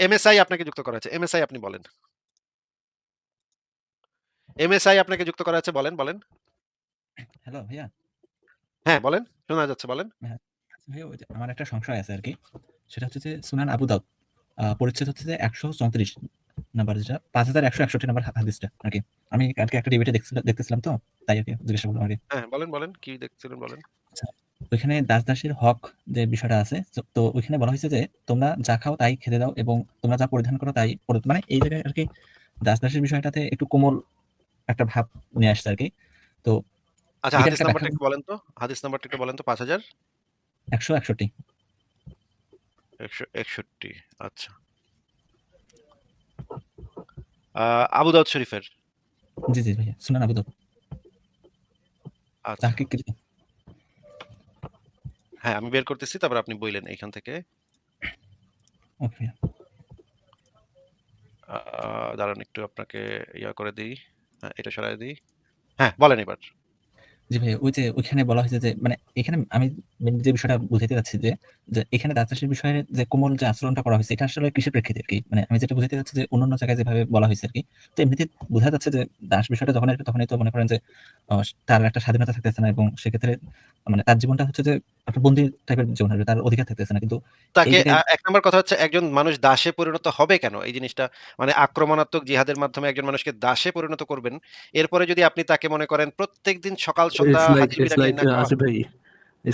MSI আপনাকে যুক্ত করা হয়েছে। এমএসআই আপনি বলেন। এমএসআই আপনাকে যুক্ত করা হয়েছে বলেন, বলেন। হ্যালো ভাইয়া। হ্যাঁ, বলেন। শোনা যাচ্ছে বলেন। হ্যাঁ, ভাইয়া আমার একটা সংশয় আছে আর কি সেটা হচ্ছে যে সুনান আবু দাউদ পরিচ্ছেদ হচ্ছে যে ১৩৪ নাম্বার যেটা ৫১৬১ নাম্বার হা হাদিসটা আরকি। আমি কালকে একটা ডিবেটে দেখতেছিলাম তো তাই আরকি জিজ্ঞাসা করলাম আরকি। হ্যাঁ, বলেন, বলেন। কি দেখছিলেন বলেন। আচ্ছা, ওইখানে দাস-দাসীর হক যে বিষয়টা আছে তো ওইখানে বলা হয়েছে যে তোমরা যা খাও তাই খেতে দাও এবং তোমরা যা পরিধান করো তাই পরি মানে এই জায়গায় আরকি দাস-দাসীর বিষয়টাতে একটু কোমল একটা ভাব নিয়ে আসছে আরকি। তো আচ্ছা হাদিস নাম্বারটা একটু বলেন তো। হাদিস নাম্বারটা একটু বলেন তো ৫০০০? ১৬১ ১৬১ আচ্ছা। আবু দাউদ শরীফের। জি, জি ভাইয়া। সুনান আবু দাউদ। আচ্ছা। হ্যাঁ, আমি বের করতেছি তারপর আপনি বইলেন এইখান থেকে। ওকে দাঁড়ান একটু আপনাকে ইয়া করে দেই। হ্যাঁ, এটা সরায় দেই। হ্যাঁ, বলেন এবার। জি ভাইয়া, ওই যে ওইখানে বলা হয়েছে যে মানে এখানে আমি যে বিষয়টা বুঝাইতে চাচ্ছি যে, যে এখানে দাস-দাসীর বিষয়ে যে কোমল যে আচরণটা করা হয়েছে এটা আসলে কিসের প্রেক্ষিতে আরকি? মানে আমি যেটা বুঝাইতে চাচ্ছি যে অন্যান্য জায়গায় যেভাবে বলা হয়েছে আরকি। তো এমনিতে বোঝা যাচ্ছে যে দাস বিষয়টা যখন আসবে তখনই তো মনে করেন যে তার একটা স্বাধীনতা থাকতেছে না এবং সেক্ষেত্রে মানে তার জীবনটা হচ্ছে যে একটা বন্দী টাইপের জীবন হবে তার অধিকার থাকতেছে না। কিন্তু তাকে এক নম্বর কথা হচ্ছে একজন মানুষ দাসে পরিণত হবে কেন? এই জিনিসটা মানে আক্রমণাত্মক জিহাদের মাধ্যমে একজন মানুষকে দাসে পরিণত করবেন। এরপরে যদি আপনি তাকে মনে করেন প্রত্যেকদিন সকাল সন্ধ্যা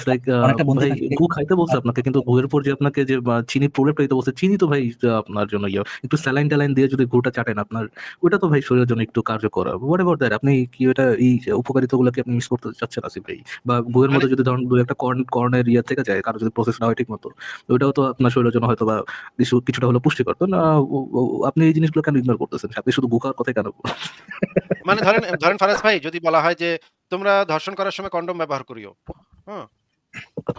না uh, আসিফ ভাই গু খাইতে বলছে আপনাকে কিন্তু গুয়ের পর যে আপনাকে যে আ চিনির প্রলেপটা দিতে বলছে, চিনি তো ভাই আপনার জন্য ইয়া একটু স্যালাইন-ট্যালাইন দিয়ে যদি গুটা চাটেন আপনার ওইটা তো ভাই শরীরের জন্য একটু কার্যকর। What about that? আপনি কি ওটা এই উপকারিতাগুলোকে আপনি মিস করতে চাচ্ছেন আসিফ ভাই? বা গুয়ের মধ্যে যদি ধরেন ২ ১ টা কর্ন কর্নের ইয়া থেকে যায়, কারও যদি প্রসেস না হয় ঠিকমতো, ওইটাও তো আপনার শরীরের জন্য হয়তোবা কিছু কিছুটা হলেও পুষ্টিকর। তো না আপনি এই জিনিসগুলো কেন ইগনোর করতেছেন? আপনি শুধু গু খাওয়ার কথাই কেন মানে ধরেন ধরেন ফারাজ ভাই যদি বলা হয় যে তোমরা ধর্ষণ করার সময় কন্ডম ব্যবহার করিও। হ্যাঁ?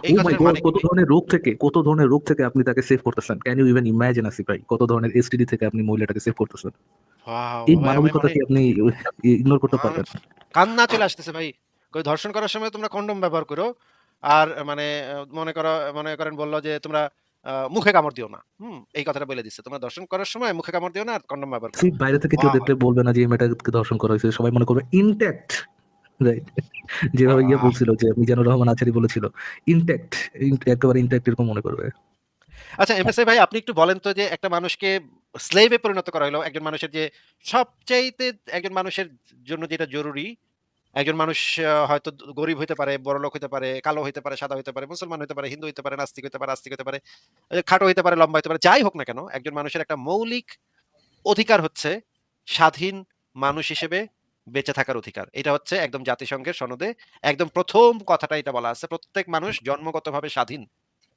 এই Oh! মানে কত ধরনের রোগ থেকে কত ধরনের রোগ থেকে আপনি তাকে সেভ করতেছেন। Can you even imagine Asif ভাই? কত ধরনের STD থেকে আপনি মহিলাটাকে সেভ করতেছেন। ওয়াও! এই মানবিকতা মানে কি আপনি ইগনোর করতে পারবেন? কান্না চলে আসতেছে ভাই। কই ধর্ষণ করার সময় তোমরা কন্ডম ব্যবহার করো। আর মানে মনে করো মনে করেন বলল যে তোমরা মুখে কামড় দিও না। হুম? এই কথাটা বলে দিচ্ছে। তোমরা ধর্ষণ করার সময় মুখে কামড় দিও না আর কন্ডম ব্যবহার করো। বাইরে থেকে কেউ! দেখলে বলবে না যে এই মেয়েটাকে ধর্ষণ করা হয়েছে। সবাই মনে করবে ইনট্যাক্ট রাইট? যেভাবে ইয়ে আহ! বলছিল যে মিজানুর রহমান আচারি বলেছিল ইনট্যাক্ট একেবারে ইনট্যাক্ট এরকম মনে করবে। আচ্ছা এমএসআই ভাই আপনি একটু বলেন তো যে একটা মানুষকে স্লেভ পরিণত করা হলো। একজন মানুষের যে সবচাইতে একজন মানুষের জন্য যেটা জরুরি, একজন মানুষ হয়তো গরিব হইতে পারে, বড়লোক হইতে পারে, কালো হইতে পারে, সাদা হইতে পারে, মুসলমান হইতে পারে, হিন্দু হইতে পারে, নাস্তিক হইতে পারে, আস্তিক হইতে পারে, খাটো হইতে পারে, লম্বা হইতে পারে, যাই হোক না কেন একজন মানুষের একটা মৌলিক অধিকার হচ্ছে স্বাধীন মানুষ হিসেবে বেঁচে থাকার অধিকার। এটা হচ্ছে একদম জাতিসংঘের সনদে একদম ১ম কথাটা এটা বলা আছে। প্রত্যেক মানুষ জন্মগতভাবে স্বাধীন।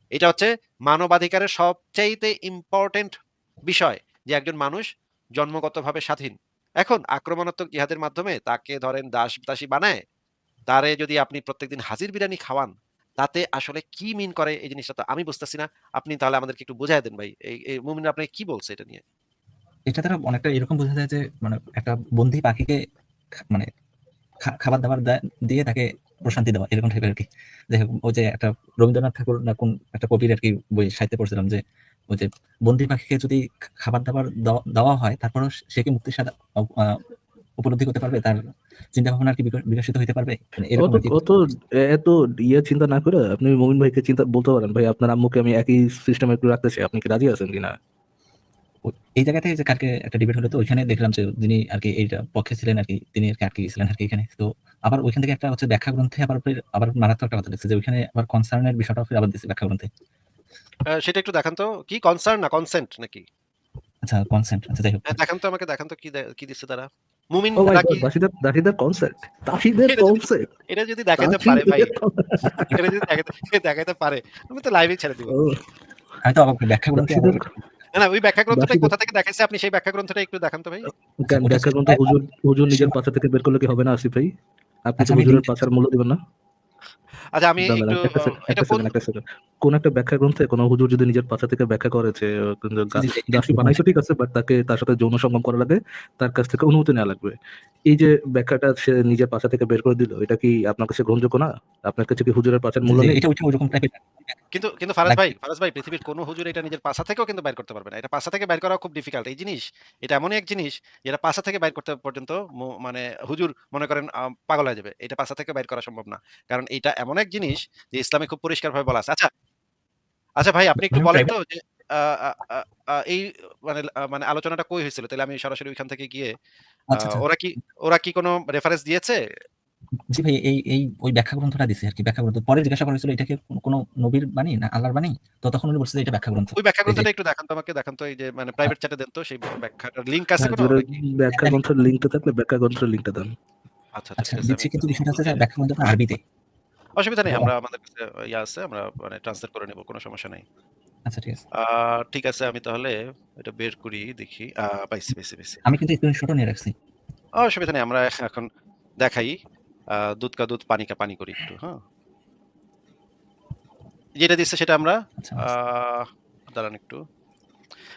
এটা হচ্ছে মানবাধিকারের সবচাইতে ইম্পোর্টেন্ট বিষয় যে একজন মানুষ জন্মগতভাবে স্বাধীন। এখন আক্রমণাত্মক জিহাদের মাধ্যমে তাকে ধরেন দাস-দাসী বানায়, তারে যদি আপনি প্রত্যেকদিন হাজির বিরিয়ানি খাওয়ান, তাতে আসলে কি মিন করে এই জিনিসটা তো আমি বুঝতেছি না। আপনি তাহলে আমাদেরকে একটু বুঝাইয়া দেন ভাই। এই মুমিন আপনাকে কি বলছে এটা নিয়ে? এটা দ্বারা অনেকটা এরকম বোঝা যায় যে মানে একটা বন্দী পাখিকে মানে খাবার-দাবার দিয়ে তাকে প্রশান্তি দেওয়া এরকম টাইপের আরকি। যাই হোক ওই যে একটা রবীন্দ্রনাথ ঠাকুর না কোন একটা কবির আরকি বই সাহিত্যে পড়ছিলাম যে ওই যে বন্দী পাখিকে যদি খাবার-দাবার দেওয়া দেওয়া হয় তারপরেও সে কি মুক্তির আ উপলব্ধি করতে পারবে? তার চিন্তাভাবনা কি বিক বিকশিত হইতে পারবে? মানে এরকম অত এত ইয়ে চিন্তা না করে আপনি মুমিন ভাইকে চিন্তা বলতে পারেন, ভাই আপনার আম্মুকে আমি একই সিস্টেমে একটু রাখতে চাই। আপনি কি রাজি আছেন কিনা? এই জায়গা থেকে যে কালকে একটা ডিবেট হলো তো ওইখানে দেখলাম যে যিনি আরকি এইটার পক্ষে ছিলেন আরকি তিনি আরকি আটকে গেছিলেন আরকি এখানে। তো আবার ওইখান থেকে একটা হচ্ছে ব্যাখ্যা গ্রন্থে আবার আবার মারাত্মক একটা কথা লিখছে যে ওইখানে আবার কনসার্ন এর বিষয়টাও ফির আবার দিছে ব্যাখ্যা গ্রন্থে। সেটা একটু দেখান তো। কি কনসার্ন না কনসেন্ট নাকি? আচ্ছা কনসেন্ট আচ্ছা যাই হোক। হ্যাঁ, দেখান তো আমাকে দেখান তো কি কি দিচ্ছে তারা? মুমিন Oh নাকি God! দাসীদের দাসীদের কনসেপ্ট যদি কনসেপ্ট এটা যদি দেখাইতে পারে ভাই, এটা যদি দেখাতে দেখাইতে পারে আমি তো লাইভেই ছেড়ে দিব। ও আমি তো অবাক ব্যাখ্যা দাসীদের না, ওই ব্যাখ্যা গ্রন্থটা কোথা থেকে দেখাইছে আপনি সেই ব্যাখ্যা গ্রন্থটা একটু দেখান তো ভাই। কেন ব্যাখ্যা গ্রন্থ হুজুর হুজুর নিজের পাছা থেকে বের করলে কি হবে না আসিফ ভাই? আপনি আচ্ছা তো হুজুরের লিংকটা মূল্য দিবেন না? আচ্ছা আমি একটু এটা কোন একটা কোন একটা ব্যাখ্যা গ্রন্থে কোন হুজুর যদি নিজের পাছা থেকে ব্যাখ্যা করে যে আহ, কিন্তু গা- জি, জি, এটা দাসী বানাইছো ঠিক আছে বাট তাকে তার সাথে যৌন সঙ্গম করা লাগে তার কাছ থেকে অনুমতি নেওয়া লাগবে। এই যে ব্যাখ্যাটা সে নিজের পাছা থেকে বের করে দিল এটা কি আপনার কাছে গ্রহণযোগ্য না? আপনার কাছে কি হুজুরের মূল্য নেই? এটা ওইরকম টাইপের কিন্তু কিন্তু ফারাজ ভাই ফারাজ ভাই পৃথিবীর কোন হুজুর এটা নিজের পাছা থেকেও কিন্তু বাইর করতে পারবে না। এটা পাছা থেকে বাইর করা খুব ডিফিকাল্ট এই জিনিস এটা এমনই এক জিনিস যেটা পাছা থেকে বাইর করতে পর্যন্ত মানে হুজুর মনে করেন পাগল হয়ে যাবে। এটা পাছা থেকে বাইর করা সম্ভব না। কারণ এটা এমন এক জিনিস যে ইসলামে খুব পরিষ্কার ভাবে বলা আছে। আচ্ছা আচ্ছা ভাই আপনি একটু বলেন তো যে এই মানে মানে আলোচনাটা কই হয়েছিল? তাহলে আমি সরাসরি ওইখান থেকে গিয়ে আচ্ছা আচ্ছা। ওরা কি ওরা কি কোনো রেফারেন্স দিয়েছে? জি ভাই এই এই ওই ব্যাখ্যা গ্রন্থটা দিছে আর কি ব্যাখ্যা গ্রন্থ। পরে জিজ্ঞাসা করা হয়েছিল এটা কি কোনো- কোনো নবীর বাণী না আল্লাহর বাণী? তো তখন উনি বলছে যে এটা ব্যাখ্যা গ্রন্থ। ওই ব্যাখ্যা গ্রন্থটা একটু দেখান তো আমাকে দেখান তো এই যে মানে প্রাইভেট চ্যাটে দেন তো সেই ব্যাখ্যাটার লিংক আছে হ্যাঁ, কোনো? ব্যাখ্যা গ্রন্থের লিঙ্কটা থাকলে ব্যাখ্যা গ্রন্থের লিঙ্কটা দেন। আচ্ছা আচ্ছা দিচ্ছি কিন্তু বিষয়টা হচ্ছে ব্যাখ্যা গ্রন্থটা আরবিতে। অসুবিধা নেই আমরা আমাদের কাছে ইয়া আছে আমরা মানে ট্রান্সলেট করে নেব কোনো সমস্যা নেই। আচ্ছা ঠিক আছে। ঠিক আছে আমি তাহলে এটা বের করি দেখি। পাইছি পাইছি পাইছি। আমি কিন্তু স্ক্রিনশটও নিয়ে রাখছি। অসুবিধা নেই আমরা এখন দেখাই। দুধ কা দুধ পানি কা পানি করি একটু হ্যাঁ। যেটা দিচ্ছে সেটা আমরা আচ্ছা আহ, দাঁড়ান একটু।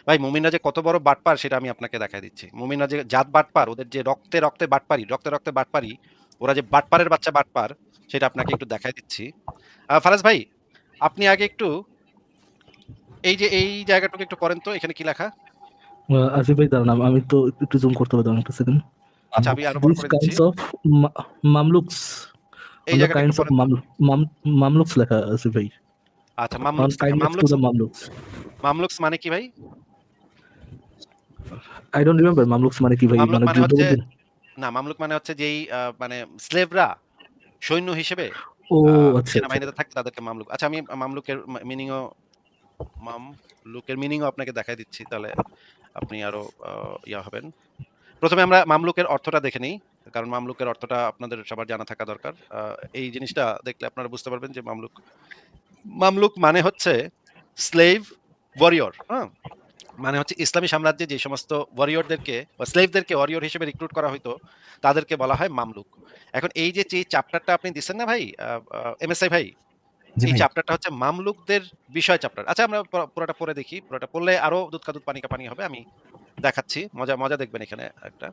ভাই মুমিনরা যে কত বড় বাটপার সেটা আমি আপনাকে দেখাই দিচ্ছি। মুমিনরা যে জাত বাটপার ওদের যে রক্তে রক্তে বাটপারি রক্তে রক্তে বাটপারি ওরা যে বাটপারের বাচ্চা বাটপার সেটা আপনাকে একটু দেখাই দিচ্ছি। ফারাজ ভাই আপনি আগে একটু এই যে এই জায়গাটুকু একটু পড়েন তো এখানে কি লেখা? আসিফ ভাই দাঁড়ান আমি তো একটু জুম করতে হবে দাঁড়ান একটা সেকেন্ড আচ্ছা আমি আরও বড় করে দিচ্ছি। অফ মামলুকস এই জায়গাটা কাইন্ডস অফ মামলুকস লেখা আসিফ ভাই। আচ্ছা মামলুকস মামলুকস মামলুকস মামলুকস মানে কি ভাই? আই ডোন্ট রিমেম্বার মামলুকস মানে কি ভাই? মানে মানে হচ্ছে না মামলুক মানে হচ্ছে যেই মানে স্লেভরা সৈন্য হিসেবে ও আচ্ছা আচ্ছা। সেনাবাহিনীতে থাকতে তাদেরকে মামলুক আচ্ছা আমি মামলুকের মিনিংও মামলুকের মিনিংও আপনাকে দেখাই দিচ্ছি তাহলে আপনি আরও ইয়া হবেন। প্রথমে আমরা মামলুকের অর্থটা দেখে নিই কারণ মামলুকের অর্থটা আপনাদের সবার জানা থাকা দরকার। এই জিনিসটা দেখলে আপনারা বুঝতে পারবেন যে মামলুক মামলুক মানে হচ্ছে স্লেভ ওয়ারিয়র হ্যাঁ? মানে হচ্ছে ইসলামী সাম্রাজ্যে যে সমস্ত ওয়ারিয়রদেরকে বা স্লেভদেরকে ওয়ারিয়র হিসেবে রিক্রুট করা হতো তাদেরকে বলা হয় মামলুক। এখন এই যে যে চ্যাপ্টারটা আপনি দিচ্ছেন না ভাই এমএসআই ভাই? এই চ্যাপ্টারটা হচ্ছে মামলুকদের বিষয় চ্যাপ্টার আচ্ছা আমরা পুরোটা পড়ে দেখি। পুরোটা পড়লে আরও দুধ কা দুধ পানি পানি হবে আমি দেখাচ্ছি। মজা মজা দেখবেন এখানে একটা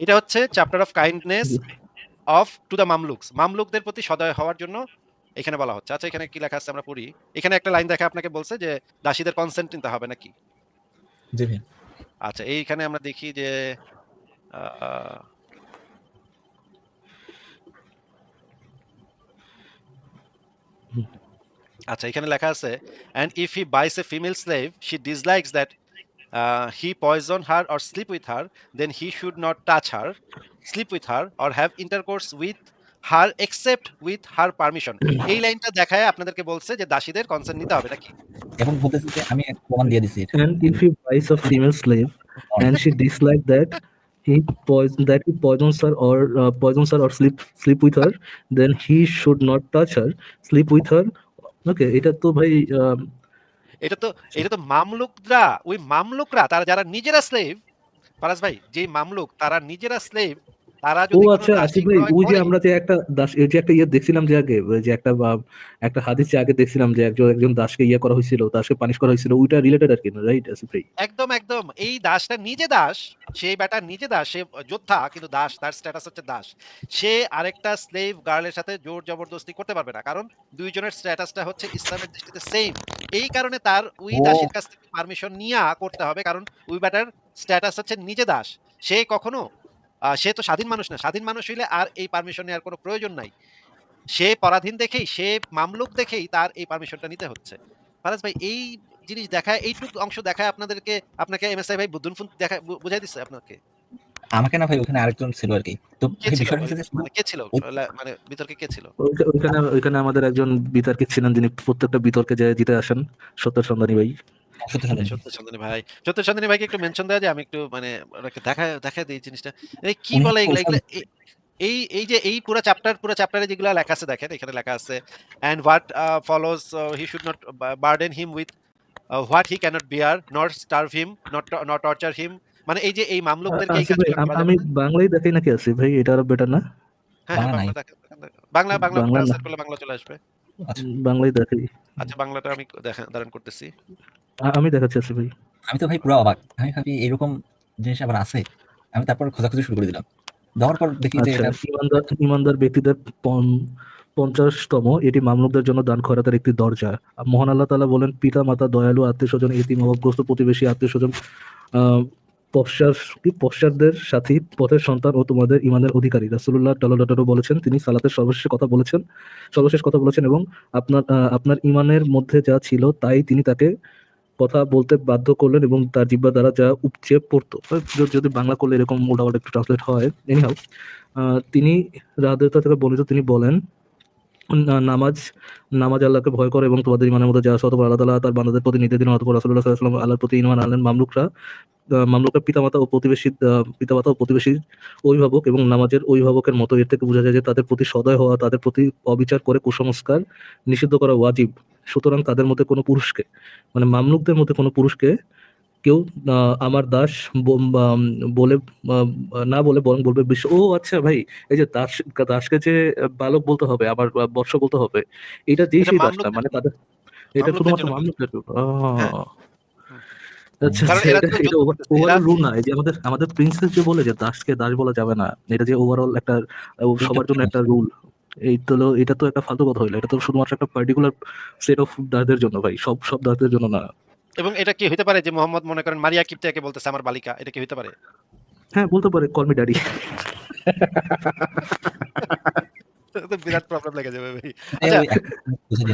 এটা হচ্ছে chapter of kindness of to the Mamluks মামলুকদের প্রতি সদয় হওয়ার জন্য এখানে বলা হচ্ছে। আচ্ছা এখানে কি লেখা আছে আমরা পড়ি? এখানে একটা লাইন দেখে আপনাকে বলছে যে দাসীদের কনসেন্ট নিতে হবে নাকি? আচ্ছা এইখানে আমরা দেখি যে আচ্ছা এখানে লেখা আছে and if he buys a female slave she dislikes that he poison her or sleep with her then he should not touch her sleep with her or have intercourse with her accept with her permission এই লাইনটা দেখায় আপনাদেরকে বলছে যে দাসীদের consent নিতে হবে নাকি এখন বলতেছে যে আমি প্রমাণ দিয়ে দিছি and if you buys of female slave and she dislike that he poison that he poison sir or poison sir or sleep sleep with her then he should not touch her sleep with her okay এটা তো ভাই এটা তো এটা তো মামলুকরা ওই মামলুকরা তারা যারা নিজেরা স্লেভ পারাস ভাই যে মামলুক তারা নিজেরা স্লেভ তারা ও যদি আচ্ছা ভাই ওই যে আমরা যে একটা দাস যে একটা ইয়ে দেখছিলাম যে আগে যে একটা একটা হাদিসে আগে দেখছিলাম যে একজন একজন দাসকে ইয়ে করা হয়েছিল দাসকে পানিশ করা হয়েছিল ওইটা রিলেটেড আর কি রাইট আসিফ ভাই? একদম একদম। এই দাসটা নিজে দাস সেই বেটা নিজে দাস সে যোদ্ধা কিন্তু দাস তার স্ট্যাটাস হচ্ছে দাস। সে আরেকটা স্লেভ গার্লের সাথে জোর জবরদস্তি করতে পারবে না কারণ দুইজনের স্ট্যাটাসটা হচ্ছে ইসলামের দৃষ্টিতে সেম এই কারণে তার ওই দাসের কাছ থেকে পারমিশন নিয়ে করতে হবে কারণ ওই বেটার স্ট্যাটাস হচ্ছে নিজে দাস। সে কখনো সে তো স্বাধীন মানুষ না। স্বাধীন মানুষ হইলে আর এই পারমিশন নেওয়ার কোনো প্রয়োজন নাই। সে পরাধীন দেখেই সে মামলুক দেখেই তার এই পারমিশনটা নিতে হচ্ছে। ফারাজ ভাই এই জিনিস দেখায় এইটুকু অংশ দেখায় আপনাদেরকে আপনাকে এমএসআই ভাই বুদ্ধুন ফুন দেখায় বু- বুঝাই দিচ্ছে আপনাকে? আমাকে না ভাই ওখানে আরেকজন ছিল আর কি। তো কে ছিল মানে মানে বিতর্কে কে ছিল? ওইখা- ওইখানে ওইখানে আমাদের একজন বিতর্কিত ছিলেন যিনি প্রত্যেকটা বিতর্কে যে জিতে আসেন সত্য সন্ধানী ভাই। সত্য সন্ধানী। ভাই। সত্য চন্দনী ভাইকে একটু মেনশন দেওয়া যায় আমি একটু মানে ওনাকে দেখা দেখা দিই জিনিসটা। এই কি বলে এগুলা এগুলা এই এই যে এই পুরো চ্যাপ্টার পুরো চ্যাপ্টারে যেগুলো লেখা আছে দেখেন এখানে লেখা আছে and what follows he should not burden him with what he cannot bear not starve him not not torture him মানে এই যে এই মামলুকদেরকে এই কাজগুলো আম- বাংলায় দেখাই নাকি আসিফ ভাই? এটা আরও বেটার না? হ্যাঁ হ্যাঁ বাংলা বাংলা। বাংলা করলে চলে আসবে। আচ্ছা। বাংলায় দেখাই আচ্ছা বাংলাটা আমি দেখা ধারণ করতেছি। আমি দেখাচ্ছি আসলে ভাই। আমি তো ভাই পুরো অবাক। আমি ভাবি এরকম জিনিস আবার আছে? আমি তারপর খোঁজাখুঁজি শুরু করে দিলাম। দেওয়ার পর দেখি যে আচ্ছা এটা ইমানদার ইমানদার ব্যক্তিদের পঞ্চাশতম এটি মামলুকদের জন্য দান খয়রাতের একটি দরজা। মহান আল্লাহ তাআলা বলেন পিতা মাতা দয়ালু আত্মীয় স্বজন এতিম অভাবগ্রস্ত প্রতিবেশী আত্মীয় স্বজন পশ্চারদের সাথী পথের সন্তান ও তোমাদের ইমানের অধিকারী। টালাটারও বলেছেন তিনি সালাতের সর্বশেষ কথা বলেছেন সর্বশেষ কথা বলেছেন এবং আপনার আহ, আপনার ইমানের মধ্যে যা ছিল তাই তিনি তাকে কথা বলতে বাধ্য করলেন এবং তার জিব্বা দ্বারা যা উপচে পড়তো। যদি- বাংলা করলে এরকম মোটামুটি একটু ট্রান্সলেট হয়। এনিহাউ আহ, তিনি রাহাদেরতা থেকে বর্ণিত তিনি বলেন নামাজ নামাজ আল্লাহকে ভয় করে এবং তোমাদের ইমানের মধ্যে যা আছে অতপর আল্লাহ তাআলা তার বান্দাদের প্রতি নির্দেশ দিন সাল্লাল্লাহু আলাইহি ওয়াসাল্লাম আল্লাহর প্রতি ইমান আনলেন। মামলুকরা মামলুকরা পিতামাতা ও প্রতিবেশী পিতামাতা ও প্রতিবেশী অভিভাবক এবং নামাজের অভিভাবকের মতো এর থেকে বোঝা যায় যে তাদের প্রতি সদয় হওয়া তাদের প্রতি অবিচার করে কুসংস্কার নিষিদ্ধ করা ওয়াজিব। সুতরাং তাদের মধ্যে কোনো পুরুষকে মানে মামলুকদের মধ্যে কোনো পুরুষকে কেউ আমার দাস বলে না বলে বরং বলবে বিশ্ব ও আচ্ছা ভাই এই যে দাস দাসকে যে বালক বলতে হবে আবার বর্ষ বলতে হবে এটা যেই সেই দাসটা মানে তাদের এটা শুধুমাত্র মামলুকদের। হ্যাঁ। আচ্ছা আমাদের আমাদের প্রিন্সেস যে বলে যে দাসকে দাস বলা যাবে না এটা যে ওভারঅল একটা সবার জন্য একটা রুল এই তো এটা তো একটা ফালতু কথা হইল। এটা তো শুধুমাত্র একটা পার্টিকুলার সেট অফ দাসদের জন্য ভাই। সব সব দাসদের জন্য না। এবং এটা কি হতে পারে যে মোহাম্মদ মনে করেন মারিয়া কিপ্তিয়াকে বলতেছে আমার বালিকা? এটা কি হতে পারে? হ্যাঁ বলতে পারে কলমি ড্যাডি বিরাট প্রবলেম লেগে যাবে ভাই। আচ্ছা।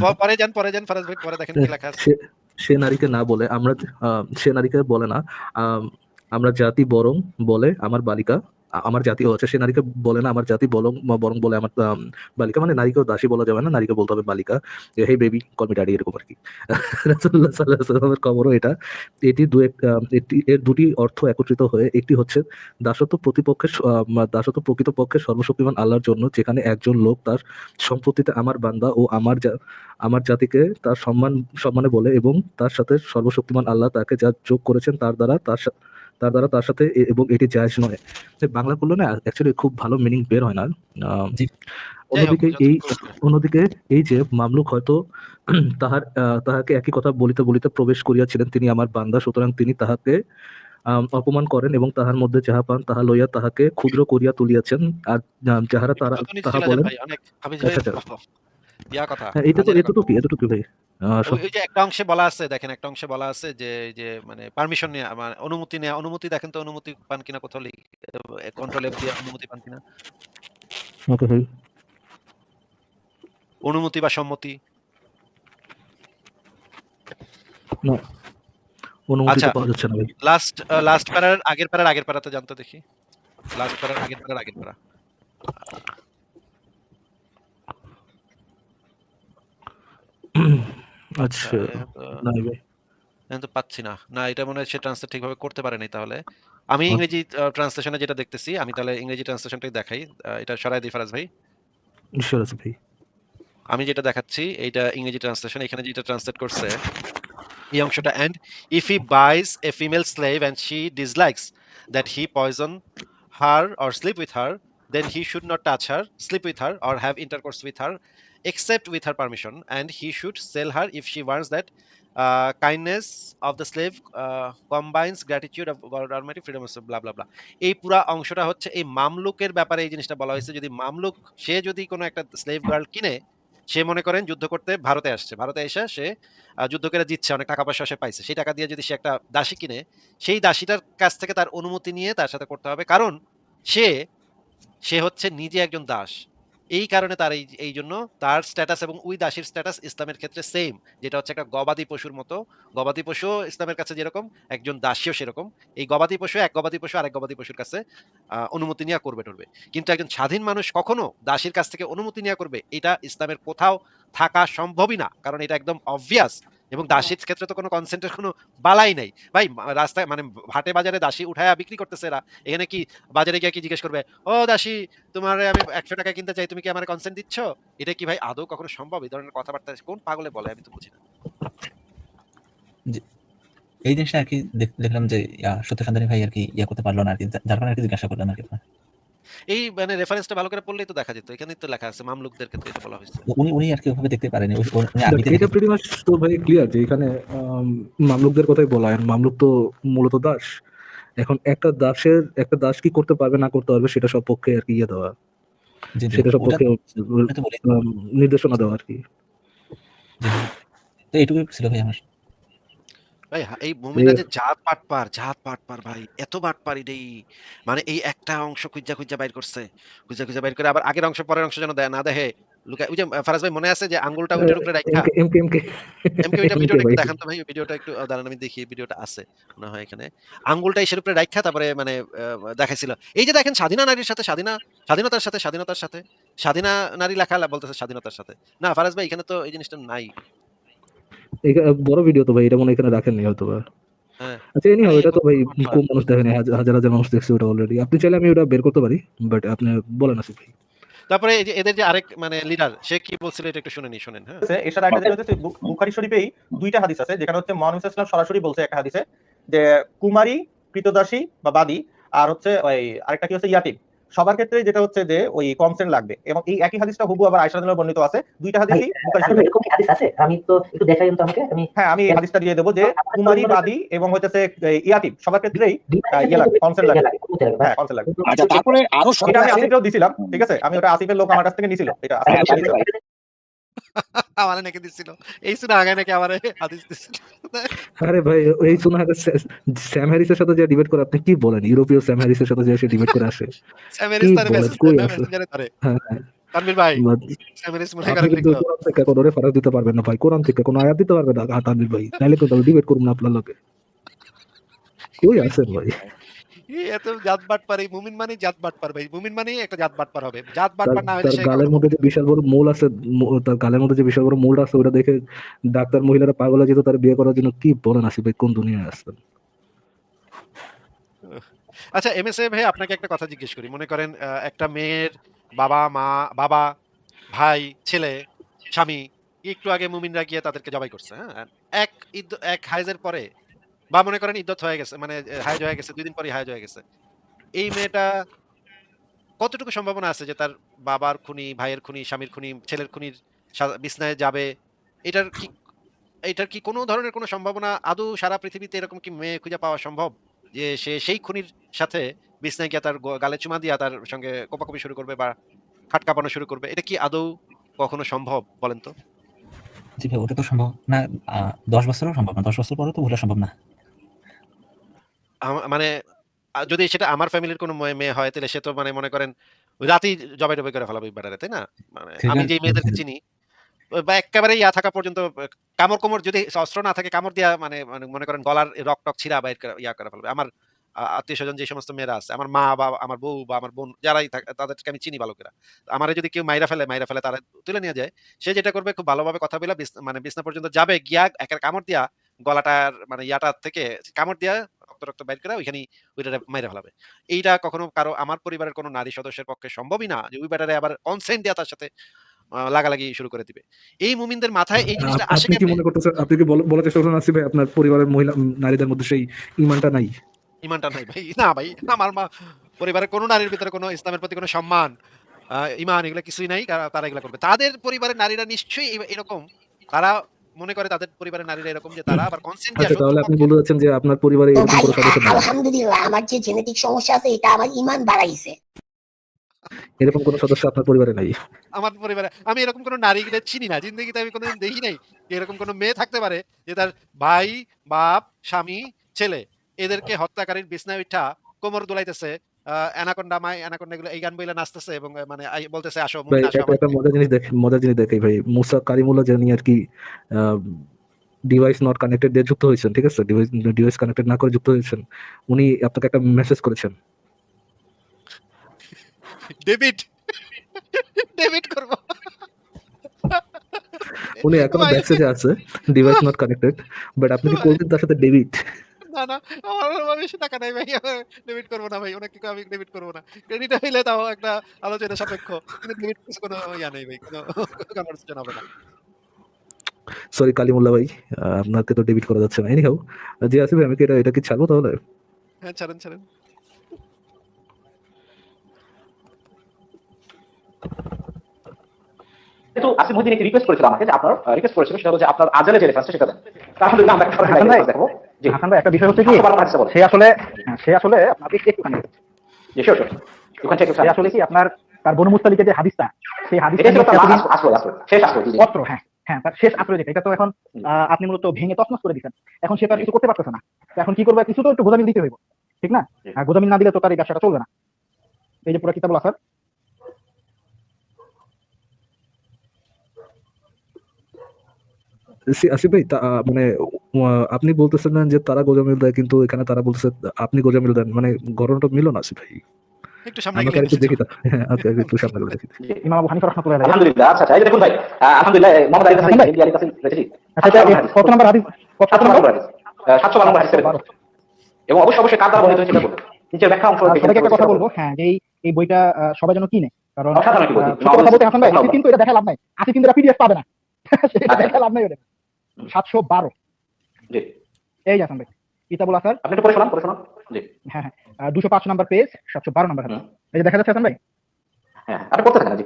প- পরে যান পরে যান ফারাজ ভাই পরে দেখেন কি লেখা আছে। সে নারীকে না বলে আমরা আহ, সে নারীকে বলে না। আম, আমরা জাতি বরং বলে আমার বালিকা। আমার জাতি হচ্ছে সে নারীকে বলে না, আমার জাতি বরং বরং বলে আমার বালিকা। মানে নারীকেও দাসী বলা যাবে না, নারীকে বলতে হবে বালিকা। হে বেবি কলমি ড্যাডি এরকম আর কি আলাইহি কবরও এটা। এটি দু এক এটি, এর দুটি অর্থ একত্রিত হয়ে, একটি হচ্ছে দাসত্ব প্রতিপক্ষের দাসত্ব প্রকৃতপক্ষে সর্বশক্তিমান আল্লাহর জন্য, যেখানে একজন লোক তার সম্পত্তিতে আমার বান্দা ও আমার আমার জাতিকে তার সম্মান, সম্মানে বলে এবং তার সাথে সর্বশক্তিমান আল্লাহ তাকে যা যোগ করেছেন তার দ্বারা, তার সা- তার দ্বারা তার সাথে এবং এটি জায়েজ নয়। তো বাংলা করলে না অ্যাকচুয়ালি খুব ভালো মিনিং বের হয় না। অন্যদিকে এই অন্যদিকে এই যে মামলুক হয়তো তাহার তাহাকে একই কথা বলিতে বলিতে প্রবেশ করিয়াছিলেন তিনি আমার বান্দা সুতরাং তিনি তাহাকে অপমান করেন এবং তাহার মধ্যে যাহা পান তাহা লইয়া তাহাকে ক্ষুদ্র করিয়া তুলিয়াছেন। আর যাহারা তারা তাহা বলেন। ইয়া কথা হ্যাঁ, এটা তো এতটুকু এতটুকু ভাই। ওই যে একটা অংশে বলা আছে দেখেন একটা অংশে বলা আছে যে যে মানে পারমিশন নেওয়া মানে অনুমতি নেওয়া অনুমতি দেখেন তো অনুমতি পান কিনা কোথাও কন্ট্রোল এফ দিয়ে অনুমতি পান কিনা। ওকে ভাই। অনুমতি বা সম্মতি। অনুমতি আচ্ছা। তো পাওয়া যাচ্ছে না ভাই। লাস্ট লাস্ট প্যারার আগের প্যারার আগের প্যারাতে জানতো দেখি। লাস্ট প্যারার আগের প্যারার আগের প্যারা আচ্ছা এখন তো- না ভাই। এখন তো পাচ্ছি না। না এটা মনে হয় সে ট্রান্সলেট ঠিকভাবে করতে পারেনি তাহলে। আমি। ইংরেজি ট্রান্সলেশনে যেটা দেখতেছি আমি তাহলে ইংরেজি ট্রান্সলেশনটাই দেখাই। এটা সরাই দিই ফারাজ ভাই। ভাই। আমি যেটা দেখাচ্ছি এইটা ইংরেজি ট্রান্সলেশন এখানে যেটা ট্রান্সলেট করছে এই অংশটা and if he buys a female slave and she dislikes that he poison her or sleep with her then he should not touch her, sleep with her, or have intercourse with her, except with her permission. And he should sell her if she wants that. Uh, kindness of the slave uh, combines gratitude of God Almighty, freedom of blah blah blah. এই পুরা অংশটা হচ্ছে এই মামলুকের ব্যাপারে এই জিনিসটা বলা হয়েছে যদি মামলুক সে যদি কোনো একটা স্লেভ গার্ল কিনে সে মনে করেন যুদ্ধ করতে ভারতে আসছে ভারতে এসে সে যুদ্ধ করে জিতছে অনেক টাকা পয়সা সে পাইছে সেই টাকা দিয়ে যদি সে একটা দাসী কিনে সেই দাসীটার কাছ থেকে তার অনুমতি নিয়ে তার সাথে করতে হবে কারণ সে সে হচ্ছে নিজে একজন দাস এই কারণে তার এই এই জন্য তার স্ট্যাটাস এবং উই দাসীর স্ট্যাটাস ইসলামের ক্ষেত্রে সেম যেটা হচ্ছে একটা গবাদি পশুর মতো। গবাদি পশু ইসলামের কাছে যেরকম, একজন দাসীও সেরকম। এই গবাদি পশু এক গবাদি পশু আরেক গবাদি পশুর কাছে অনুমতি নেওয়া করবে টরবে কিন্তু একজন স্বাধীন মানুষ কখনো দাসীর কাছ থেকে অনুমতি নেওয়া করবে, এটা ইসলামের কোথাও থাকা সম্ভবই না। কারণ এটা একদম অবভিয়াস এবং দাসীর ক্ষেত্রে তো কোনো কনসেন্টের কোনো বালাই নাই। ভাই রাস্তায় মানে হাটে বাজারে দাসী উঠায়া বিক্রি করতেছে এরা। এখানে কি বাজারে গিয়ে কি জিজ্ঞেস করবে, ও দাসী, তোমার আমি একশো টাকা কিনতে চাই, তুমি কি আমার কনসেন্ট দিচ্ছ? এটা কি ভাই আদৌ কখনো সম্ভব? এই ধরনের কথাবার্তা কোন পাগলে বলে আমি তো বুঝি না। এই জিনিসটা আর কি দেখ- দেখলাম যে সত্য সন্ধানী ভাই আর কি ইয়া করতে পারল না আর কি। যার কারণে আর কি জিজ্ঞাসা করলাম আর কি এই মানে রেফারেন্সটা ভালো করে পড়লেই তো দেখা যেত। এখানেই তো লেখা আছে মামলুকদের ক্ষেত্রে এটা বলা হইছে। উনি উনি আরকি ওভাবে দেখতে পারেনি। এটা pretty much তো ভাই ক্লিয়ার যে এখানে মামলুকদের কথাই বলা হয়। মামলুক তো মূলত দাস। এখন একটা দাসের একটা দাস কি করতে পারবে না করতে পারবে সেটা সব পক্ষে আর কি ইয়ে দেওয়া। সেটা সব পক্ষে নির্দেশনা দেওয়া আর কি। তো এটুকুই ছিল ভাই আমার। ভাই এই মুমিনরা এ যে জাত বাটপার, জাত বাটপার ভাই। এত বাটপারি নেই। মানে এই একটা অংশ খুঁজা, খুঁজা বাইর করছে। খুঁজা, খুঁজা বাইর করে আবার আগের অংশ পরের অংশ যেন দে না দেখে। লুকায় ওই যে ফারাজ ভাই মনে আছে যে আঙ্গুলটা ওইটার উপরে রাইখা এমকে এমকে এমকে ওইটা ভিডিওটা একটু দেখান তো ভাই। ভিডিওটা একটু দাঁড়ান আমি দেখি ভিডিওটা আছে মনে হয় এখানে। আঙ্গুলটা উপরে রাইখা তারপরে মানে দেখাইছিল। এই যে দেখেন স্বাধীনা নারীর সাথে স্বাধীনা স্বাধীনতার সাথে স্বাধীনতার সাথে স্বাধীনা নারী লেখা বলতেছে স্বাধীনতার সাথে। না ফারাজ ভাই এখানে তো এই জিনিসটা নাই। বড় ভিডিও তো ভাই এটা মনে এখানে রাখেননি হয়তোবা। হ্যাঁ। আচ্ছা ভাই এটা তো ভাই কম মানুষ দেখেনি। হাজার, হাজার, হাজার মানুষ দেখছে ওটা অলরেডি। আপনি চাইলে আমি ওটা বের করতে পারি। বাট আপনি বলেন আসিফ ভাই। তারপরে এই যে এদের যে আরেক মানে লিডার সে কি বলছিল এটা একটু শুনে নিই শোনেন হ্যাঁ? আছে এর সাথে আরেকটা হচ্ছে বুখারী শরীফেই দুইটা হাদিস আছে যেখানে হচ্ছে মহানবী সাল্লাল্লাহু আলাইহি ওয়াসাল্লাম সরাসরি বলছে একটা হাদিসে যে কুমারী কৃতদাসী বা বাদী আর হচ্ছে ওই আরেকটা কি হচ্ছে ইয়াতিম সবার ক্ষেত্রে যেটা হচ্ছে যে ওই কনসেন্ট লাগবে এবং এই একই হাদিসটা হুবু আবার আয়েশা রাদিয়াল্লাহু বর্ণিত আছে। দুইটা হাদিসই বুখারী হাদিস আছে? আমি তো একটু দেখাই তো আমাকে। আমি হ্যাঁ আমি এই হাদিসটা দিয়ে দেব যে কুমারী বাদী এবং হচ্ছে ইয়াতিম সবার ক্ষেত্রেই ইয়া লাগে লাগবে। কনসেন্ট লাগবে হ্যাঁ কনসেন্ট লাগবে। আচ্ছা তারপরে আরও সেটা আমি আছে দিছিলাম ঠিক আছে? আমি ওটা আসিফের লোক আমার কাছ থেকে নিছিল। এটা হ্যাঁ, আসিফের হ্যাঁ, নিছিল। আমারে নাকি দিছিল। এই শুনে আগে নাকি আমারে হাদিস দিছিল। আরে ভাই এই শোনা আগে স্যা- স্যাম হ্যারিসের সাথে যে ডিবেট করে আপনি কি বলেন? ইউরোপীয় স্যাম হ্যারিসের সাথে যে সে ডিবেট করে আসে। স্যামেরিস কি তারে মেসেঞ্জারে। হ্যাঁ, হ্যাঁ। তানভীর ভাই বাট স্যামেরিস মনে করে লিখলো। থেকে কোনো রেফারেন্স দিতে পারবেন না ভাই। কোরআন থেকে কোনো আয়াত দিতে পারবেন না তানভীর ভাই। তাইলে কিন্তু ডিবেট করব না আপনার লগে। কই আছেন ভাই? এত জাত বাটপারি মুমিন মানেই জাত বাটপার ভাই। মুমিন মানেই একটা জাত বাটপার হবে। জাত বাটপার না সে গালের মধ্যে যে বিশাল বড় মূল আছে তার গালের মধ্যে যে বিশাল বড় মূল আছে ওটা দেখে ডাক্তার মহিলারা পাগল হয়ে যেত তার বিয়ে করার জন্য কি বলেন আসিফ ভাই কোন দুনিয়ায় আসছেন? আচ্ছা এমএসএ ভাই আপনাকে একটা কথা জিজ্ঞেস করি। মনে করেন একটা মেয়ের বাবা, মা, বাবা, ভাই, ছেলে, স্বামী একটু আগে মুমিনরা গিয়ে তাদেরকে জবাই করছে, হ্যাঁ? এক এক হায়েজের পরে বা মনে করেন ইদ্দত হয়ে গেছে মানে এ হায়েজ হয়ে গেছে দুই দিন পরেই হায়েজ হয়ে গেছে। এই মেয়েটা কতটুকু সম্ভাবনা আছে যে তার বাবার খুনি, ভাইয়ের খুনি, স্বামীর খুনি, ছেলের খুনির বিছনায় যাবে? এটার কি এটার কি কোনো ধরনের কোনো সম্ভাবনা আদৌ সারা পৃথিবীতে এরকম কি মেয়ে খুঁজে পাওয়া সম্ভব? যে সে সেই খুনির সাথে বিছনায় গিয়ে তার গালে চুমা দিয়া তার সঙ্গে কোপাকপি শুরু করবে বা খাট কাঁপানো শুরু করবে। এটা কি আদৌ কখনো সম্ভব বলেন তো? জি ভাই ওটা তো সম্ভব না। ১০ বছরেও সম্ভব না। ১০ বছর পরেও তো ভুলা সম্ভব না। মানে যদি সেটা আমার ফ্যামিলির কোনো মেয়ে হয় তাহলে সে তো মানে মনে করেন রাতেই জবাই-টবাই করে ফেলাবে বেটারে, তাই না? মানে আমি যেই মেয়েদেরকে চিনি বা এক্কেবারে ইয়া থাকা পর্যন্ত কামড়-কোমড় যদি অস্ত্র না থাকে কামড় দিয়া মানে মানে মনে করেন গলার রক-টক ছিঁড়া বাইর ইয়া করে ফেলবে। আমার আ আত্মীয়স্বজন যে সমস্ত মেয়েরা আছে, আমার মা বা আমার বউ বা আমার বোন যারাই থাক তাদেরকে আমি চিনি ভালো কইরা। আমারে যদি কেউ মাইরা ফেলে, মাইরা ফেলে তারা তুলে নিয়ে যায়। সে যেটা করবে খুব ভালোভাবে কথা বিছ মানে বিছনা পর্যন্ত যাবে গিয়া একটা কামড় দিয়া গলাটার মানে ইয়াটার থেকে কামড় দিয়া রক্ত-টক্ত বাইর করে ওইখানেই ওইটারে মাইরা ফেলাবে। এইটা কখনো কারও আমার পরিবারের কোনো নারী সদস্যের পক্ষে সম্ভবই না যে ওই বেটারে আবার কনসেন্ট দিয়া তার সাথে লাগালাগি শুরু করে দিবে। এই মুমিনদের মাথায় এই জিনিসটা আসে কি মনে করতেছেন আপনি কি বলার চেষ্টা করছেন আসিফ ভাই আপনার পরিবারের মহিলা নারীদের মধ্যে সেই ঈমানটা নাই? ইমানটা নাই ভাই। না ভাই আমার মা পরিবারের কোনো নারীর ভিতরে কোনো ইসলামের প্রতি কোনো সম্মান, আ ঈমান এগুলা কিছুই নাই। তারা এগুলা করবে। তাদের পরিবারের নারীরা নিশ্চয়ই এরকম তারা মনে করে তাদের পরিবারের নারীরা এরকম যে তারা আবার কনসেন্ট দিয়া আচ্ছা তাহলে আপনি বলতে চাচ্ছেন যে আপনার পরিবারে এরকম কোনো সদস্য নাই। আলহামদুলিল্লাহ আমার যে জেনেটিক সমস্যা আছে এটা আমার ইমান বাড়াইছে এরকম কোনো সদস্য আপনার পরিবারে নাই। আমার পরিবারে আমি এরকম কোনো নারীকে চিনি না। জিন্দেগিতে আমি কোনোদিন দেখি নাই। যে এরকম কোনো মেয়ে থাকতে পারে যে তার ভাই, বাপ, স্বামী, ছেলে এদেরকে হত্যাকারীর বিছনায় উঠা কোমর দুলাইতেছে। অ্যানাকোন্ডা মাই অ্যানাকোন্ডা এগুলো এই গান বইলা নাচতেছে এবং মানে বলতেছে আসো ভাই একটা মজার জিনিস দেখ মজার জিনিস দেখাই ভাই। মুসা কারিমুল্লাহ যিনি আরকি আ ডিভাইস নট কানেক্টেড দিয়ে যুক্ত হয়েছেন। ঠিক আছে? ডিভাইস ডিভাইস কানেক্টেড না করে যুক্ত হয়েছেন। উনি আপনাকে একটা মেসেজ করেছেন। ডেভিড ডেভিড করব। উনি এখনও ভাই মেসেজে আছে ডিভাইস নট কানেক্টেড বাট আপনি কি করবেন তার সাথে ডেভিড? না না আমার বেশি টাকা নাই ভাই ডেবিট করব না ভাই অনেক আমি ডেবিট করব না। ক্রেডিট হইলে তাও একটা আলোচনা সাপেক্ষ কিন্তু ডেবিট কোনো ইয়া নেই ভাই কোনো হবে না। সরি ভাই আপনাকে তো ডেবিট করা যাচ্ছে না আমি কি এটা এটা কি ছাড়বো তাহলে? হ্যাঁ ছাড়েন ছাড়েন। কিন্তু আসিফ রিকোয়েস্ট করেছিল আমাকে যে আপনার রিকোয়েস্ট করেছিল সেটা আপনার আজালে যে রেফারেন্সটা সেটা দেন। তাহলে আমরা একটা আচ্ছা, দেখব। জি হাসান ভাই একটা বিষয় হচ্ছে কি সে আসলে হ্যাঁ, সে আসলে আপনাকে একটুখানি সে আসলে কি আপনার তার বনু মুস্তালিকের যে হাদিসটা সেই হাদিসটা তার। পত্র হ্যাঁ হ্যাঁ তার শেষ আশ্রয় যেটা এটা তো এখন আপনি মূলত ভেঙে তছনছ করে দিচ্ছেন এখন সে তো আর কিছু করতে পারতেছে না। তো এখন কি করবে? কিছু তো একটু গোদামিল দিতে হইব ঠিক না? আর গোদামিল না দিলে তো তার এই ব্যবসাটা চলবে না। এই যে পুরো কিতাবুল আসার আসিফ ভাই মানে আপনি বলতেছেন যে তারা গোজামিল দেয় কিন্তু এখানে তারা বলতেছে আপনি গোজামিল দেন। মানে ঘটনাটা মিলো না ভাই। একটু সামনে গেলে একটু দেখি। হ্যাঁ আচ্ছা একটু সামনে করে দেখি। ইমাম আবু হানিফা রহমাতুল্লাহ আলহামদুলিল্লাহ আচ্ছা আচ্ছা এই দেখুন ভাই আলহামদুলিল্লাহ মোহাম্মদ আলী কাসিম ভাই। আলী কাসিম রয়েছে আচ্ছা কত নম্বর হাদিস? কত নম্বর হাদিস। আহ, সাতশো বারো হাদিস এবং অবশ্যই অবশ্যই কার বর্ণিত হয়েছে সেটা নিচের ব্যাখ্যা অংশ আর একটা কথা বলব। হ্যাঁ এই এই বইটা সবাই যেন কিনে। কারণ অসাধারণ একটি বই। কথা বলতে হাসান ভাই কিন্তু এটা দেখা লাভ নাই। আসিফ কিন্তু পিডিএফ পাবে না। দেখা লাভ নাই ওটা সাতশো বারো। জি। এই ভাই কিতাবুল আসার। আপনি একটু পড়ে শোনান পড়ে শোনান। জি। হ্যাঁ হ্যাঁ দুশো পাঁচ নম্বর পেজ সাতশো বারো নম্বর হাদিস। এই যে দেখা যাচ্ছে হাসান ভাই? হ্যাঁ আপনি পড়তে থাকেন জি।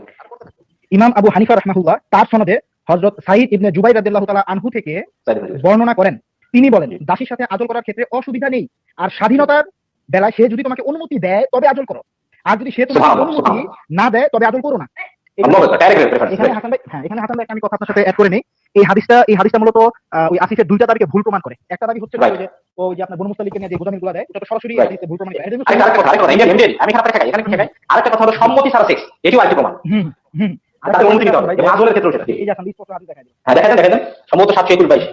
ইমাম আবু হানিফা রহমাহুল্লাহ তার সনদে হযরত সাঈদ ইবনে জুবাইর রাদিয়াল্লাহু তাআলা আনহু থেকে বর্ণনা করেন। তিনি বলেন দাসীর সাথে আজল করার ক্ষেত্রে অসুবিধা নেই। আর স্বাধীনতার বেলায় সে যদি তোমাকে অনুমতি দেয় তবে আজল করো। আর যদি সে তোমাকে অনুমতি না দেয় তবে আজল করো না। এখানে হাসান ভাই হ্যাঁ এখানে হাসান ভাই আমি কথা আপনার সাথে অ্যাড করে নেই। এই হাদিসটা এই হাদিসটা মূলত ওই আসিফের দুইটা তারিখে ভুল প্রমাণ করে। একটা দাবি হচ্ছে যে. ওই যে আপনার বনু মুস্তালিককে নিয়ে যে গোদামিলগুলো দেয় এটা তো সরাসরি. হাদিসে ভুল প্রমাণ করে। আমি এখানে আপনাকে এখানে এখানে আরেকটা কথা হলো সম্মতি ছাড়া সেক্স এটিও আরেকটি প্রমাণ। হুম হুম আর অনুমতি নিতে হবে এবং আজলের ক্ষেত্রে সেটা। এই যে হাসান স্পষ্ট হাদিস দেখা যায় হ্যাঁ দেখেন দেখেন। সম্ভবত সাতশো একুশ বাইশ।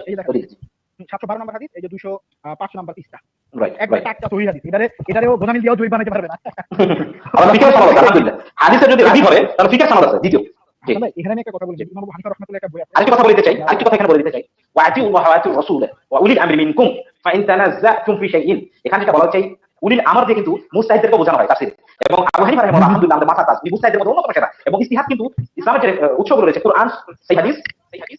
সাতশো বারো নম্বর হাদিস এই যে দুশো পাঁচ নম্বর হাদিসে। যদি এডি করে তাহলে ফিকার সমাজ আছে দ্বিতীয়। এখানে আমি একটা কথা বলছি ইমাম হানিফা রাহমাতুল্লাহ একটা বই আছে। আরেকটি কথা বলে চাই আরেকটি কথা এখানে বলে দিতে চাই। ওয়াতি আল্লাহ রাসূল ওয়া উলিল আমরি মিনকুম ফাইন তানাযাতুম ফি শাইইন। এখানে যেটা বলা হচ্ছে উলিল আমর দিয়ে কিন্তু মুস্তাহিদদেরকে বোঝানো হয় তাফসীরে। এবং আবু হানিফা রাহিমাহুল্লাহ আলহামদুলিল্লাহ আমাদের মাথা মুস্তাহিদের মধ্যে অন্যতম সেটা এবং ইস্তিহাদ কিন্তু ইসলামের যে উৎসগুলো রয়েছে কোরআন সেই হাদিস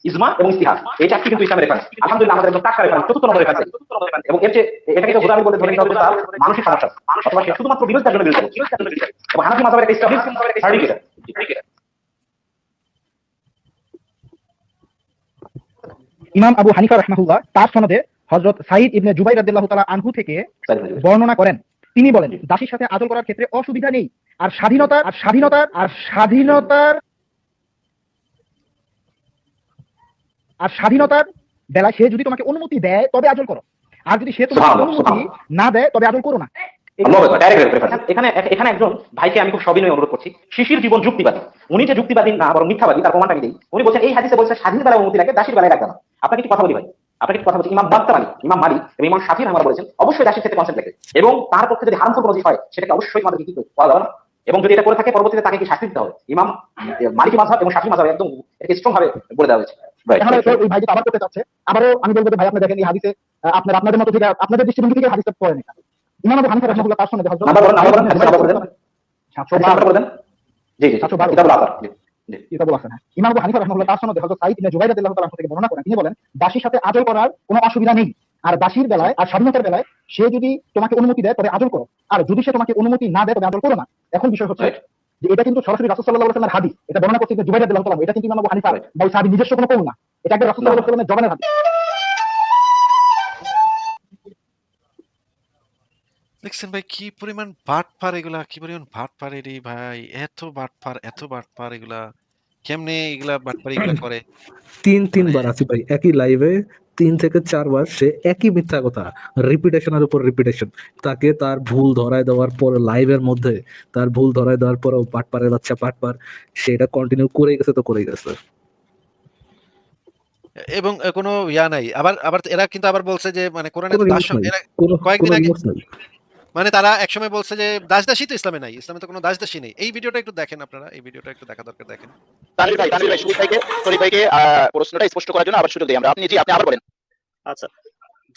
ইজমা এবং ইস্তিহাদ এই চারটি কিন্তু ইসলামের রেফারেন্স আলহামদুলিল্লাহ আমাদের একদম টাটকা রেফারেন্স চতুর্থ নম্বর রেফারেন্স এবং এর এটাকে তো গোদামি বলে ধরে নিতে হবে তার মানসিক সমস্যা। শুধুমাত্র বিরোধিতার জন্য বিরোধী। এবং হানাফি মাযহাবের একটা ইসলামিক সার্টিফিকেট ইমাম আবু হানিফা রাহমাহুল্লাহ তার সনদে হযরত সাঈদ ইবনে জুবাইর রাদিয়াল্লাহু তাআলা আনহু থেকে বর্ণনা করেন। তিনি বলেন দাসীর সাথে আদল করার ক্ষেত্রে অসুবিধা নেই। আর স্বাধীনতা আর স্বাধীনতার আর স্বাধীনতার আর স্বাধীনতার বেলায় সে যদি তোমাকে অনুমতি দেয় তবে আজল করো। আর যদি সে তোমাকে অনুমতি না দেয় তবে আজল করো না। এখানে এখানে একজন ভাইকে আমি খুব সবিনয় অনুরোধ করছি। শিশির জীবন যুক্তিবাদী। উনি যে যুক্তিবাদী না বরং মিথ্যাবাদী তার প্রমাণটা আমি দিই। উনি বলছেন এই হাদিসে বলছে স্বাধীন বেলায় অনুমতি লাগে দাসীর বেলায় লাগবে না। আপনাকে একটু কথা বলি ভাই। আপনাকে একটু কথা বলছি ইমাম বাত্তারানি ইমাম মালিক এবং ইমাম শাফি রহমান বলেছেন অবশ্যই দাসীর ক্ষেত্রে কনসেপ্ট লাগে এবং তার পক্ষে যদি হার্মফুল কোনো হয় সেটাকে অবশ্যই আমাদেরকে কি করা যাবে না। এবং যদি এটা করে থাকে পরবর্তীতে তাকে কি শাস্তি দিতে হবে। ইমাম মালিক মাযহাব এবং শাফি মাযহাব একদম এটাকে স্ট্রং ভাবে বলে দেওয়া হয়েছে। তাহলে ভাই আবার করতে চাচ্ছে আবারও আমি বলব যে ভাই আপনি দেখেন এই হাদিসে আপনার আপনাদের মতো থেকে আপনাদের দৃষ্টিভঙ্গি থেকে হাদিসটা পড়েন এটা ইমাম আবু হানিফা রাহমাহুল্লাহ তার হযরত। নাম্বার বলে জি জি সাতশো বারো। কিতাবুল আসার জি কিতাবুল। ইমাম আবু হানিফা রাহমাহুল্লাহ তার সনদে হযরত ইবনে জুবাইর রাদিয়াল্লাহু তাআলা থেকে বর্ণনা করেন। তিনি বলেন দাসীর সাথে করার কোনো অসুবিধা নেই। আর দাসীর বেলায় আর স্বাধীনতার বেলায় সে যদি তোমাকে অনুমতি দেয় তবে আজল করো। আর যদি সে তোমাকে অনুমতি না দেয় তবে আজল করো না। এখন বিষয় হচ্ছে যে এটা কিন্তু সরাসরি রাসূল সাল্লাল্লাহু আলাইহি হাদিস। এটা বর্ণনা করতে জুবাইর রাদিয়াল্লাহু তাআলা এটা কিন্তু ইমাম আবু হানিফা বা সাহাবী নিজস্ব কোনো কৌল না। এটা একবার রাসূল সাল্লাল্লাহু আলাইহি জবানের হাদিস। দেখছেন ভাই কি পরিমাণ বাটপার এগুলা কি পরিমাণ বাটপার রে ভাই এত বাটপার এত বাটপার এগুলা কেমনে এগুলা বাটপার এগুলা করে? তিন তিনবার আসি ভাই একই লাইভে তিন থেকে চারবার সে একই মিথ্যা কথা রিপিটেশনের উপর রিপিটেশন তাকে তার ভুল ধরায় দেওয়ার পর লাইভের মধ্যে তার ভুল ধরায় দেওয়ার পর পাট পারে বাচ্চা পাট পার সেটা কন্টিনিউ করে গেছে তো করে গেছে। এবং কোনো ইয়া নাই। আবার আবার এরা কিন্তু আবার বলছে যে মানে কোরআনে কোনো তো দাস রিমোট নাই এরা কয়েকদিন আগে- মানে তারা একসময় বলছে যে দাস দাসী তো ইসলামে নাই ইসলামে তো কোনো দাস দাসী নেই। এই ভিডিওটা একটু দেখেন আপনারা এই ভিডিওটা একটু দেখা দরকার দেখেন। তানভীর ভাই তানভীর ভাই ভাইকে ভাইকে প্রশ্নটা স্পষ্ট করার জন্য আবার সুযোগ দিই আমরা। আপনি জি আপনি আবার বলেন। আচ্ছা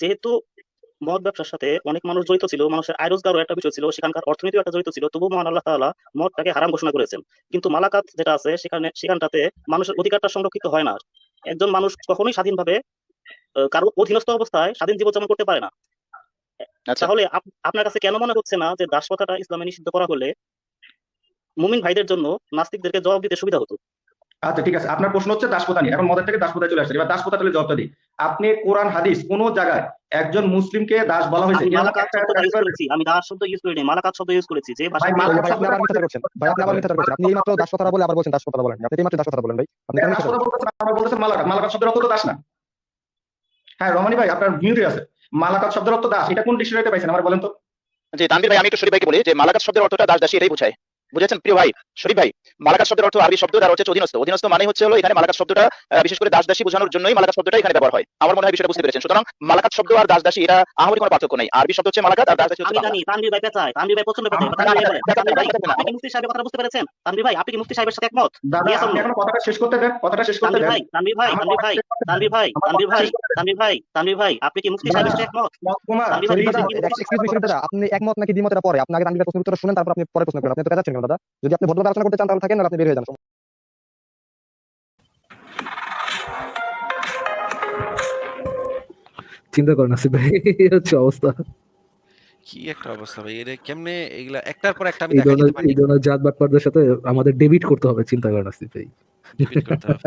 যেহেতু মদ ব্যবসার সাথে অনেক মানুষ জড়িত ছিল মানুষের আয় রোজগারও একটা বিষয় ছিল সেখানকার অর্থনীতিও একটা জড়িত ছিল তবু মহান আল্লাহ তাআলা মদটাকে হারাম ঘোষণা করেছেন। কিন্তু মালাকাত যেটা আছে সেখানে সেখানটাতে মানুষের অধিকারটা সংরক্ষিত হয় না। একজন মানুষ কখনোই স্বাধীনভাবে কারও অধীনস্থ অবস্থায় স্বাধীন জীবন জীবনযাপন করতে পারে না। তাহলে আপনার কাছে কেন মনে হচ্ছে না যে দাস কথাটা ইসলামে নিষিদ্ধ করা হলে মুমিন ভাইদের জন্য নাস্তিকদেরকে জবাব দিতে সুবিধা হতো? আচ্ছা ঠিক আছে। আপনার প্রশ্ন হচ্ছে দাসপ্রথা নিয়ে। এখন মদের থেকে দাসপ্রথায় চলে আসছে। এবার দাসপ্রথা তাহলে জবাবটা দিই। আপনি কোরআন হাদিস কোন জায়গায় একজন মুসলিমকে দাস বলা হয়েছে আমি দাস শব্দ ইউজ করিনি মালাকাত শব্দ ইউজ করেছি। যে ভাই, আপনি আবার মিথ্যাচার করছেন ভাই আপনি আবার মিথ্যাচার করছেন আপনি এইমাত্র দাস কথা বলে আবার বলছেন দাস কথা বলেন। আপনি এইমাত্র দাস কথা বলেন ভাই। আপনি কেন করছেন? বলতেছেন মালাকাত। মালাকাত শব্দের অর্থ তো দাস না। হ্যাঁ রমানি ভাই আপনার মিউটে আছে। মালাকাত শব্দের অর্থ দাস, এটা কোন ডিকশনারিতে পাইছেন? আমার বলেন তো। জি, তানভীর ভাই, আমি একটু শরীফ ভাইকে বলি যে মালাকাত শব্দের অর্থটা দাস দাসী এটাই বোঝায়। বুঝেছেন? প্রিয় ভাই শরীফ ভাই মালাকাত শব্দের অর্থ আরবি শব্দ আর হচ্ছে অধীনস্থ। অধীনস্থ মানে হচ্ছে হলো এখানে মালাকাত শব্দটা বিশেষ করে দাস দাসী বোঝানোর জন্যই মালাকাত শব্দটা এখানে ব্যবহার হয়। আমার মনে হয় বিষয়টা বুঝতে পেরেছেন। সুতরাং মালাকাত শব্দ আর দাস দাসী এটা আহামরি কোনো পার্থক্য নেই। আরবি শব্দ হচ্ছে মালাকাত আর দাস দাসী হচ্ছে আমি জানি তানভীর ভাই পেঁচায় তানভীর ভাই তানভীর তানভীর দেখেন, দেখেন, আপনি কি মুফতি সাহেবের কথা বুঝতে পেরেছেন? তানভীর ভাই আপনি কি মুফতি সাহেবের সাথে একমত? দাদা আপনি এখন কথাটা শেষ করতে দেন কথাটা শেষ করতে তানভীর দেন। ভাই তানভীর ভাই আমার তানভীর ভাই তানভীর ভাই আমার তানভীর ভাই তানভীর ভাই তানভীর ভাই আপনি কি মুফতি সাহেবের সাথে একমত? কুমার তানভীর ভাই, এক্সকিউজ মি দাদা আপনি একমত নাকি দ্বিমত এটা পরে? আপনি আগে তানভীরের প্রশ্নের উত্তর শুনেন তারপর আপনি পরে প্রশ্ন করেন আপনি তো পেঁচাচ্ছেন কেন দাদা। যদি আপনি ভদ্রভাবে আলোচনা করতে চান তাহলে থাকেন না আপনি বের হয়ে যান। চিন্তা করেন আসিফ ভাই হচ্ছে অবস্থা। কি একটা অবস্থা ভাই কেমনে এগুলা একটার পর একটা আমি এই দেখা ধরনের দিতে পারি? এই ধরনের জাত বাটপারদের সাথে আমাদের ডেবিট করতে হবে চিন্তা করেন আসিফ ভাই। Debate করতে হবে।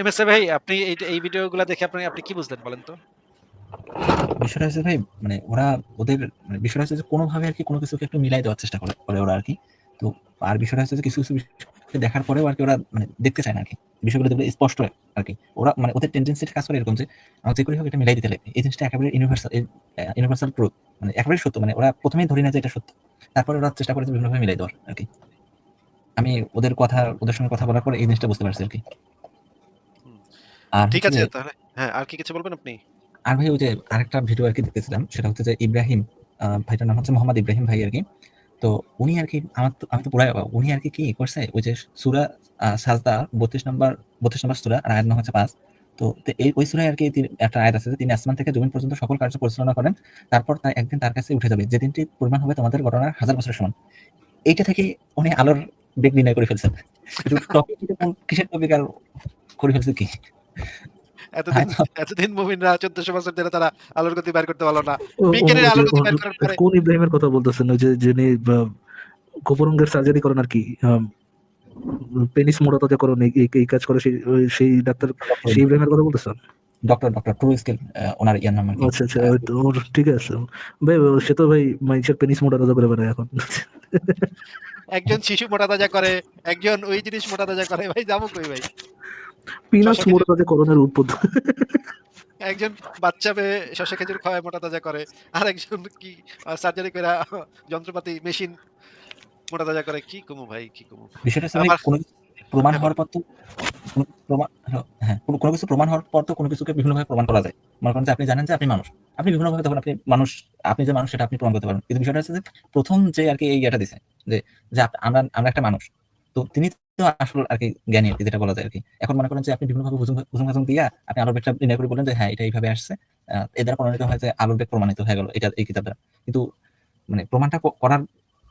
এম এস ভাই আপনি এই এই ভিডিওগুলো দেখে আপনি আপনি কি বুঝলেন বলেন তো? বিষয়টা হচ্ছে ভাই মানে ওরা ওদের মানে বিষয়টা হচ্ছে যে কোনোভাবে আর কি কোনো কিছুকে একটু মিলাই দেওয়ার চেষ্টা করে করে ওরা আর কি। তো আর বিষয়টা হচ্ছে যে কিছু কিছু দেখার পরেও আর কি ওরা মানে দেখতে চায় না আর কি। বিষয়গুলো দেখলে স্পষ্ট আর কি। ওরা মানে ওদের টেন্ডেন্সিটা কাজ করে এরকম যে আমার যে করে হোক এটা মিলাই দিতে লাগবে। এই জিনিসটা একেবারে ইউনিভার্সাল ইউনিভার্সাল ট্রুথ মানে একেবারে সত্য। মানে ওরা প্রথমেই ধরে না যে এটা সত্য। তারপরে ওরা চেষ্টা করে বিভিন্নভাবে মিলাই দেওয়ার আর কি। আমি ওদের কথা ওদের সঙ্গে কথা বলার পর এই জিনিসটা বুঝতে পারছি আর কি। আর ঠিক আছে তাহলে হ্যাঁ আর কি কিছু বলবেন আপনি? আর ভাই ওই যে আরেকটা ভিডিও আর কি দেখতেছিলাম সেটা হচ্ছে যে ইব্রাহিম ভাইটার নাম হচ্ছে মোহাম্মদ ইব্রাহিম ভাই আর কি। তো উনি আর কি আমার তো আমি তো পুরাই। উনি আর কি কি করছে? ওই যে সুরা সাজদা বত্রিশ নম্বর বত্রিশ নম্বর সুরা আর আয়াত নম্বর হচ্ছে পাঁচ। তো তো এই ওই সুরায় আর কি একটা আয়াত আছে যে তিনি আসমান থেকে জমিন পর্যন্ত সকল কার্য পরিচালনা করেন তারপর তাই একদিন তার কাছে উঠে যাবে। যে দিনটি পরিমাণ হবে তোমাদের ঘটনার হাজার বছরের সমান। এইটা থেকে উনি আলোর বেগ নির্ণয় করে ফেলছেন। টপিক কিসের টপিক আর করে ফেলছে কি? এতদিন এতদিন মুমিনরা চোদ্দশো বছর ধরে তারা আলোর গতি বের করতে পারল না। বিজ্ঞানের আলোর গতি বের করার পরে কোন ইব্রাহিমের কথা বলতেছেন? ওই যে যিনি গোপরঙ্গের সার্জারি করেন আর কি পেনিস মোড়াতে যে করেন এই- কাজ করে সেই সেই ডাক্তার সেই ইব্রাহিমের কথা বলতেছেন? ডক্টর ডক্টর ট্রু স্কিল ওনার ইয়ার নাম আচ্ছা আচ্ছা ওর ঠিক আছে। ভাই সে তো ভাই পেনিস করে বেড়ায় এখন। একজন শিশু মোটা তাজা করে একজন ওই জিনিস মোটা তাজা করে ভাই যাব কই ভাই? পিনাস শশা মোড়াতে করণের উৎপদ একজন বাচ্চা পেয়ে শশা খেজুর খাওয়ায় মোটা তাজা করে। আর একজন কি সার্জারি করে যন্ত্রপাতি মেশিন মোটা তাজা করে। কি কমু ভাই কি কমু। বিষয়টা কোনো কিছু প্রমাণ হওয়ার পর তো কোনো প্রমাণ হ্যাঁ কোনো কোনো কিছু প্রমাণ হওয়ার পর তো কোনো কিছুকে বিভিন্নভাবে প্রমাণ করা যায়। মনে করেন যে আপনি জানেন যে আপনি মানুষ। আপনি বিভিন্নভাবে তখন আপনি মানুষ আপনি যে মানুষ সেটা আপনি প্রমাণ করতে পারেন কিন্তু বিষয়টা হচ্ছে যে প্রথম যে আর কি এই ইয়েটা দিছে যে যে আমরা আমরা একটা মানুষ। তো তিনি তো আসল আর কি জ্ঞানী আর কি যেটা বলা যায় আর কি এখন মনে করেন যে আপনি বিভিন্নভাবে হুজুম হুজুম হাজুম দিয়া আপনি আলোর বেগটা নির্ণয় করে বলেন যে হ্যাঁ এটা এইভাবে আসছে। এ দ্বারা প্রমাণিত হয় যে আলোর বেগ প্রমাণিত হয়ে গেল এটা এই কিতাব দ্বারা কিন্তু মানে প্রমাণটা করার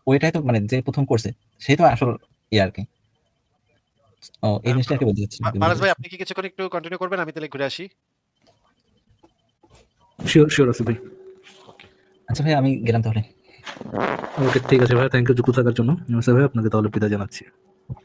ওইটাই তো মানে যে প্রথম করছে সেই তো আসল ইয়ে আর কি ও এই জিনিসটা আর কি বলতে চাচ্ছি ভাই আপনি কি কিছুক্ষণ একটু কন্টিনিউ করবেন? আমি তাহলে ঘুরে আসি। শিওর শিওর আছে ভাই। আচ্ছা ভাই আমি গেলাম তাহলে। ওকে ঠিক আছে ভাই থ্যাংক ইউ যুক্ত থাকার জন্য। আচ্ছা ভাই আপনাকে তাহলে বিদায় জানাচ্ছি।